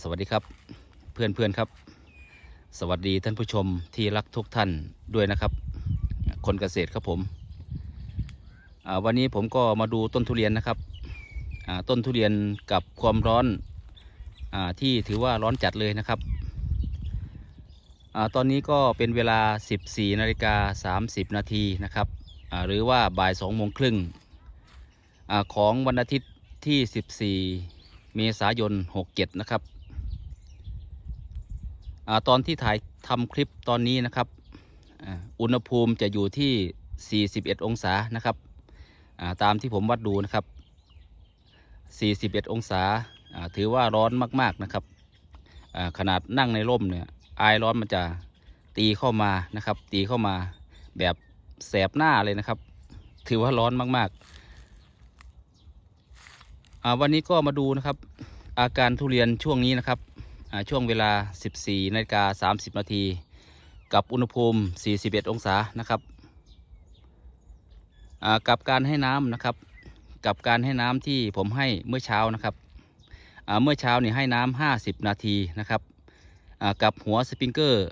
สวัสดีครับเพื่อนเพื่อนๆครับ สวัสดีท่านผู้ชมที่รักทุกท่านด้วยนะครับ คนเกษตรครับผมวันนี้ผมก็มาดูต้นทุเรียนนะครับต้นทุเรียนกับความร้อนอที่ถือว่าร้อนจัดเลยนะครับอตอนนี้ก็เป็นเวลา 14นาฬิกา30 นาทีนะครับหรือว่าบ่าย2โมงครึ่งอของวันอาทิตย์ที่ 14 เมษายน 67 นะครับ ตอนที่ถ่ายทำคลิปตอนนี้นะครับอุณหภูมิจะอยู่ที่ 41 องศานะครับาตามที่ผมวัดดูนะครับ 41 องศาาถือว่าร้อนมากๆนะครับขนาดนั่งในร่มเนี่ยอายร้อนมันจะตีเข้ามานะครับ ตีเข้ามาแบบแสบหน้าเลยนะครับ ถือว่าร้อนมากๆวันนี้ก็มาดูนะครับ อาการทุเรียนช่วงนี้นะครับ ช่วงเวลา 14นาฬิกา30 นาที กับอุณหภูมิ 41 องศานะครับกับการให้น้ำนะครับ กับการให้น้ำที่ผมให้เมื่อเช้านะครับเมื่อเช้านี่ให้น้ำ50 นาทีนะครับกับหัวสปริงเกอร์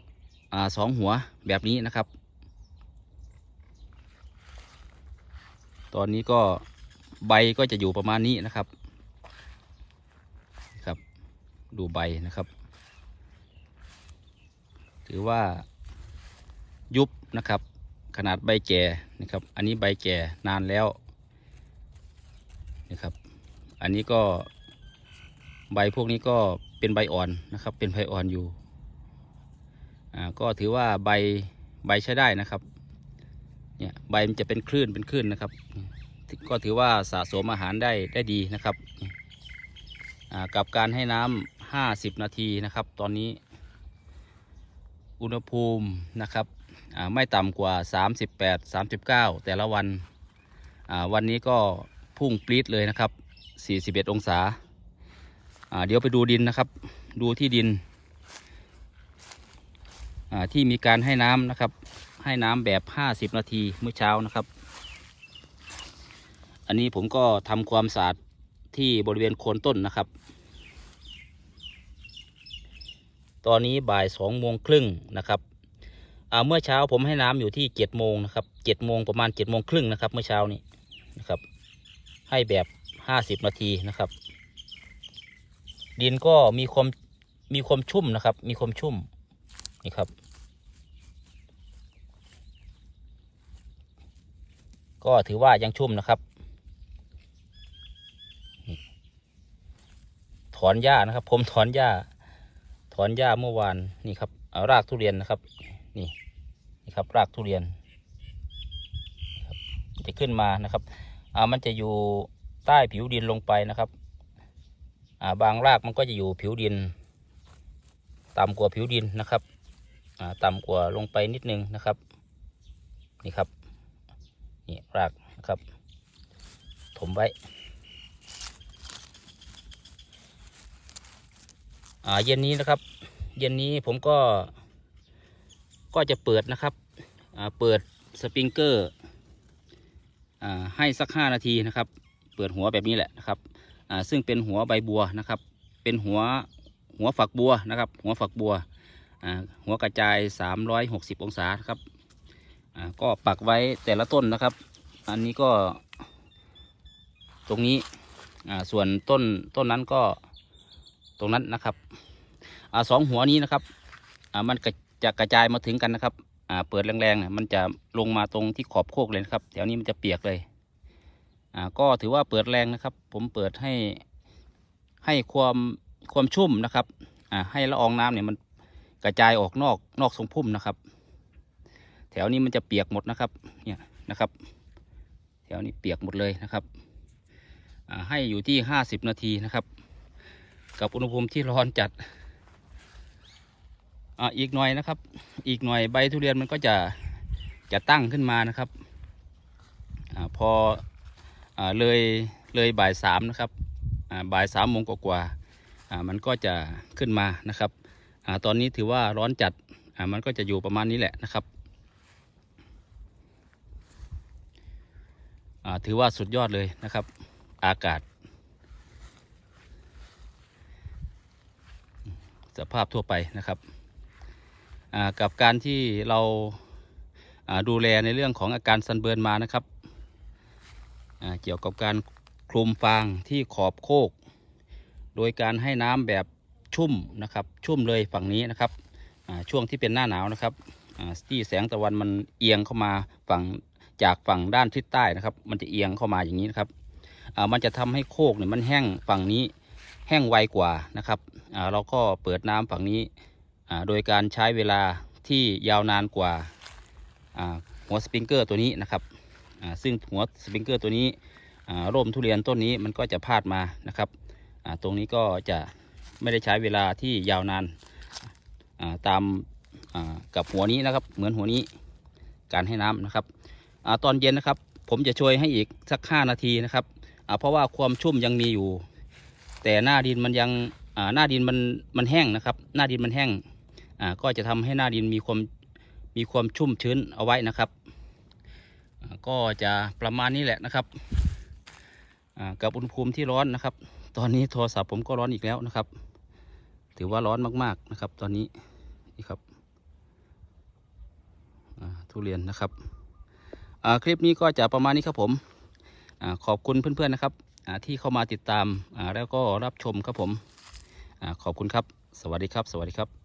สองหัวแบบนี้นะครับ ตอนนี้ก็ใบก็จะอยู่ประมาณนี้นะครับ ดูใบนะครับ ถือว่ายุบนะครับ ขนาดใบแก่นะครับ อันนี้ใบแก่นานแล้วนะครับ อันนี้ก็ใบพวกนี้ก็เป็นใบอ่อนนะครับ เป็นใบอ่อนอยู่อ่าก็ถือว่าใบใบใช้ได้นะครับเนี่ยใบมันจะเป็นคลื่นเป็นคลื่นนะครับ ก็ถือว่าสะสมอาหารได้ได้ดีนะครับอ่ากับการให้น้ำ50นาทีนะครับ ตอนนี้ อุณหภูมินะครับไม่ต่ำกว่า 38 39 แต่ละวันวันนี้ก็พุ่งปรี๊ดเลยนะครับ 41 องศาอ่าเดี๋ยวไปดูดินนะครับ ดูที่ดิน ที่มีการให้น้ำนะครับ ให้น้ำแบบ 50 นาทีเมื่อเช้านะครับ อันนี้ผมก็ทำความสะอาดที่บริเวณโคนต้นนะครับ ตอนนี้บ่ายสองโมงครึ่งนะครับเมื่อเช้าผมให้น้ำอยู่ที่เจ็ดโมงนะครับเจ็ดโมงประมาณเจ็ดโมงครึ่งนะครับเมื่อเช้านี้นะครับ ให้แบบห้าสิบนาทีนะครับ ดินก็มีความมีความชุ่มนะครับ มีความชุ่มนี่ครับ ก็ถือว่ายังชุ่มนะครับถอนหญ้านะครับ ผมถอนหญ้า อนหญ้าเมื่อวานนี่ครับารากทุเรียนนะครับ นี่นี่ครับรากทุเรียนจะขึ้นมานะครับอ่ามันจะอยู่ใต้ผิวดินลงไปนะครับอ่าบางรากมันก็จะอยู่ผิวดินต่ำกว่าผิวดินนะครับอ่าต่ำกว่าลงไปนิดนึงนะครับ นี่ครับนี่รากนะครับ ถมไว้ อ่า เย็นนี้นะครับ เย็นนี้ผมก็ ก็จะเปิดนะครับเปิดสปริงเกอร์ให้สักห้านาทีนะครับ เปิดหัวแบบนี้แหละนะครับซึ่งเป็นหัวใบบัวนะครับ เป็นหัวหัวฝักบัวนะครับ หัวฝักบัวหัวกระจาย 360 องศาครับอ่าก็ปักไว้แต่ละต้นนะครับ อันนี้ก็ตรงนี้ส่วนต้นต้นนั้นก็ ตรงนั้นนะครับอสองหัวนี้นะครับมันจะกระจายมาถึงกันนะครับเปิดแรงๆเนี่ยมันจะลงมาตรงที่ขอบโคกเลยนะครับ แถวนี้มันจะเปียกเลยก็ถือว่าเปิดแรงนะครับ ผมเปิดให้ให้ความความชุ่มนะครับให้ละอองน้ำเนี่ยมันกระจายออกนอกนอกทรงพุ่มนะครับ แถวนี้มันจะเปียกหมดนะครับเนี่ยนะครับ แถวนี้เปียกหมดเลยนะครับให้อยู่ที่ห้าสิบนาทีนะครับ กับอุณหภูมิที่ร้อนจัดอ่าอีกหน่อยนะครับ อีกหน่อยใบทุเรียนมันก็จะจะตั้งขึ้นมานะครับอาพออาเลยเลยบ่ายสามนะครับอ่าบ่ายสามโมงกว่าๆอ่ามันก็จะขึ้นมานะครับอาตอนนี้ถือว่าร้อนจัดอ่ามันก็จะอยู่ประมาณนี้แหละนะครับอ่าถือว่าสุดยอดเลยนะครับ อากาศ สภาพทั่วไปนะครับกับการที่เราาดูแลในเรื่องของอาการซันเบิร์นมานะครับเกี่ยวกับการคลุมฟางที่ขอบโคก โดยการให้น้ำแบบชุ่มนะครับ ชุ่มเลยฝั่งนี้นะครับช่วงที่เป็นหน้าหนาวนะครับที่แสงตะวันมันเอียงเข้ามาฝั่งจากฝั่งด้านทิศใต้นะครับ มันจะเอียงเข้ามาอย่างนี้นะครับมันจะทำให้โคกเนี่ยมันแห้งฝั่งนี้ แห้งไวกว่านะครับเราก็เปิดน้ำฝั่งนี้โดยการใช้เวลาที่ยาวนานกว่าหัวสปริงเกอร์ตัวนี้นะครับซึ่งหัวสปริงเกอร์ตัวนี้ร่มทุเรียนต้นนี้มันก็จะพาดมานะครับตรงนี้ก็จะไม่ได้ใช้เวลาที่ยาวนานตามกับหัวนี้นะครับ เหมือนหัวนี้การให้น้ำนะครับอตอนเย็นนะครับ ผมจะช่วยให้อีกสัก 5 นาทีนะครับเพราะว่าความชุ่มยังมีอยู่ แต่หน้าดินมันยังหน้าดินมันมันแห้งนะครับ หน้าดินมันแห้งก็จะทำให้หน้าดินมีความมีความชุ่มชื้นเอาไว้นะครับ ก็จะประมาณนี้แหละนะครับกับอุณหภูมิที่ร้อนนะครับ ตอนนี้โทรศัพท์ผมก็ร้อนอีกแล้วนะครับ ถือว่าร้อนมากๆนะครับ ตอนนี้นี่ครับทุเรียนนะครับคลิปนี้ก็จะประมาณนี้ครับผมอขอบคุณเพื่อนๆนะครับ ที่เข้ามาติดตามแล้วก็รับชมครับผมขอบคุณครับ สวัสดีครับ สวัสดีครับ